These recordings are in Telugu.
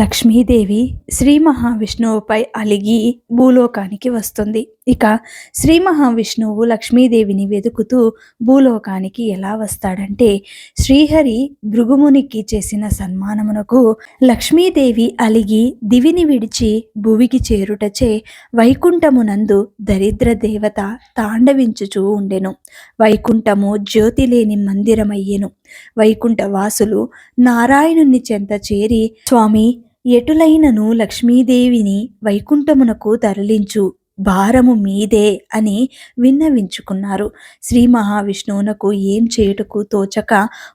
లక్ష్మీదేవి శ్రీ మహావిష్ణువుపై అలిగి భూలోకానికి వస్తుంది. ఇక శ్రీ మహావిష్ణువు లక్ష్మీదేవిని వెతుకుతూ భూలోకానికి ఎలా వస్తాడంటే శ్రీహరి భృగుమునికి చేసిన సన్మానమునకు లక్ష్మీదేవి అలిగి దివిని విడిచి భువికి చేరుటచే వైకుంఠమునందు దరిద్ర దేవత తాండవించుచూ ఉండెను. వైకుంఠము జ్యోతి లేని మందిరమయ్యెను. వైకుంఠ వాసులు నారాయణుని చెంత చేరి స్వామి ఎటులైనను లక్ష్మీదేవిని వైకుంఠమునకు తరలించు భారము మీదే అని విన్నవించుకున్నారు. శ్రీ మహావిష్ణువునకు ఏం చేయుటకు తోచక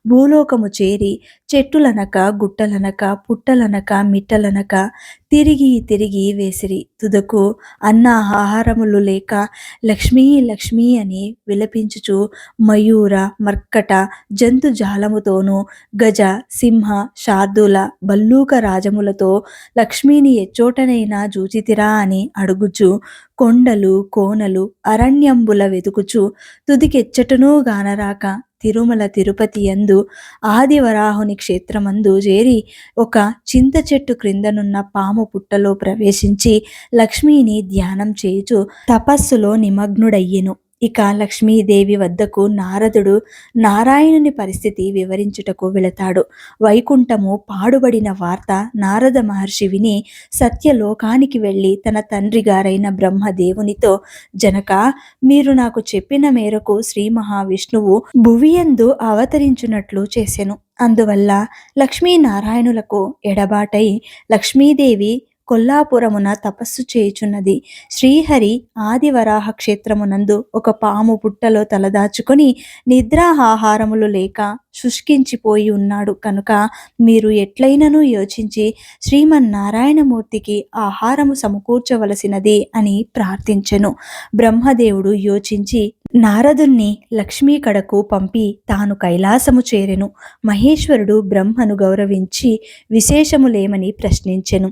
భూలోకము చేరి చెట్టులనక గుట్టలనక పుట్టలనక మిట్టలనక తిరిగి తిరిగి వేసిరి. తుదకు అన్న ఆహారములు లేక లక్ష్మీ లక్ష్మీ అని విలపించుచు మయూర మర్కట జంతు జాలముతోనూ గజ సింహ శార్దుల భల్లూక రాజములతో లక్ష్మీని ఎచ్చోటనైనా జూచితిరా అని అడుగుచు కొండలు కోనలు అరణ్యంబుల వెతుకుచు తుదికెచ్చటనూ గానరాక తిరుమల తిరుపతి యందు ఆదివరాహుని క్షేత్రమందు చేరి ఒక చింత చెట్టు క్రిందనున్న పాము పుట్టలో ప్రవేశించి లక్ష్మీని ధ్యానం చేయుచు తపస్సులో నిమగ్నుడయ్యెను. ఇక లక్ష్మీదేవి వద్దకు నారదుడు నారాయణుని పరిస్థితి వివరించుటకు వెళతాడు. వైకుంఠము పాడుబడిన వార్త నారద మహర్షి విని సత్యలోకానికి వెళ్ళి తన తండ్రి గారైన బ్రహ్మదేవునితో జనక మీరు నాకు చెప్పిన మేరకు శ్రీ మహావిష్ణువు భువియందు అవతరించున్నట్లు చేసెను. అందువల్ల లక్ష్మీనారాయణులకు ఎడబాటై లక్ష్మీదేవి కొల్లాపురమున తపస్సు చేయుచున్నది. శ్రీహరి ఆదివరాహ క్షేత్రమునందు ఒక పాము పుట్టలో తలదాచుకొని నిద్రాహారములు లేక శుష్కించిపోయి ఉన్నాడు. కనుక మీరు ఎట్లయినను యోచించి శ్రీమన్నారాయణమూర్తికి ఆహారము సమకూర్చవలసినది అని ప్రార్థించెను. బ్రహ్మదేవుడు యోచించి నారదుణ్ణి లక్ష్మీ కడకు పంపి తాను కైలాసము చేరెను. మహేశ్వరుడు బ్రహ్మను గౌరవించి విశేషములేమని ప్రశ్నించెను.